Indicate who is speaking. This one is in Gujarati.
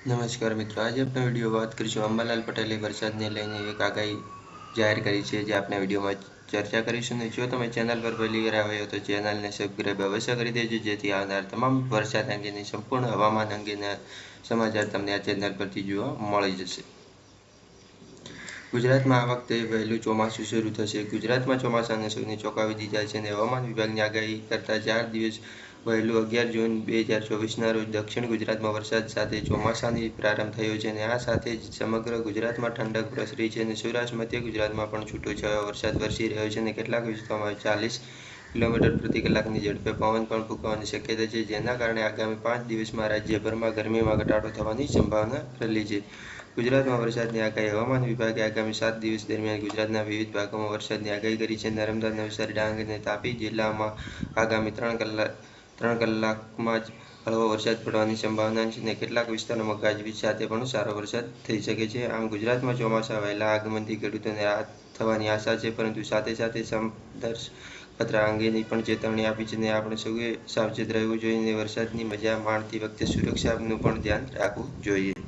Speaker 1: નમસ્કાર મિત્રો, આજે આપણે વીડિયો વાત કરીશું અંબાલાલ પટેલે વરસાદને લઈને એક આગાહી જાહેર કરી છે, જે આપણે વિડીયોમાં ચર્ચા કરીશું ને જો તમે ચેનલ પર પહેલી વાર આવ્યા તો ચેનલને સબસ્ક્રાઈબ અવશ્ય કરી દેજો, જેથી આવનાર તમામ વરસાદ અંગેની સંપૂર્ણ હવામાન અંગેના સમાચાર તમને આ ચેનલ પરથી જોવા મળી જશે. ગુજરાતમાં આ વખતે વહેલું ચોમાસું શરૂ થશે. ગુજરાતમાં ચોમાસાને સૌને ચોંકાવી દીધા છે અને હવામાન વિભાગની આગાહી કરતા ચાર દિવસ વહેલું અગિયાર જૂન બે હજાર ચોવીસના રોજ દક્ષિણ ગુજરાતમાં વરસાદ સાથે ચોમાસાની પ્રારંભ થયો છે અને આ સાથે જ સમગ્ર ગુજરાતમાં ઠંડક પ્રસરી છે અને સૌરાષ્ટ્ર, મધ્ય ગુજરાતમાં પણ છૂટોછવાયો વરસાદ વરસી રહ્યો છે અને કેટલાક વિસ્તારોમાં ચાલીસ કિલોમીટર પ્રતિ કલાકની ઝડપે પવન પણ ફૂંકવાની શક્યતા છે, જેના કારણે આગામી પાંચ દિવસમાં રાજ્યભરમાં ગરમીમાં ઘટાડો થવાની સંભાવના રહેલી છે. ગુજરાતમાં વરસાદની આગાહી હવામાન વિભાગે આગામી સાત દિવસ દરમિયાન ગુજરાતના વિવિધ ભાગોમાં વરસાદની આગાહી કરી છે. નર્મદા, નવસારી, ડાંગ અને તાપી જિલ્લામાં આગામી ત્રણ કલાક ત્રણ કલાકમાં જ હળવો વરસાદ પડવાની સંભાવના છે અને કેટલાક વિસ્તારોમાં ગાજવીજ સાથે પણ સારો વરસાદ થઈ શકે છે. આમ ગુજરાતમાં ચોમાસા વહેલા આગમનથી ખેડૂતોને રાહત થવાની આશા છે, પરંતુ સાથે સાથે સમદર્શ ખતરા અંગેની પણ ચેતવણી આપી છે અને આપણે સૌએ સાવચેત રહેવું જોઈએ અને વરસાદની મજા માણતી વખતે સુરક્ષાનું પણ ધ્યાન રાખવું જોઈએ.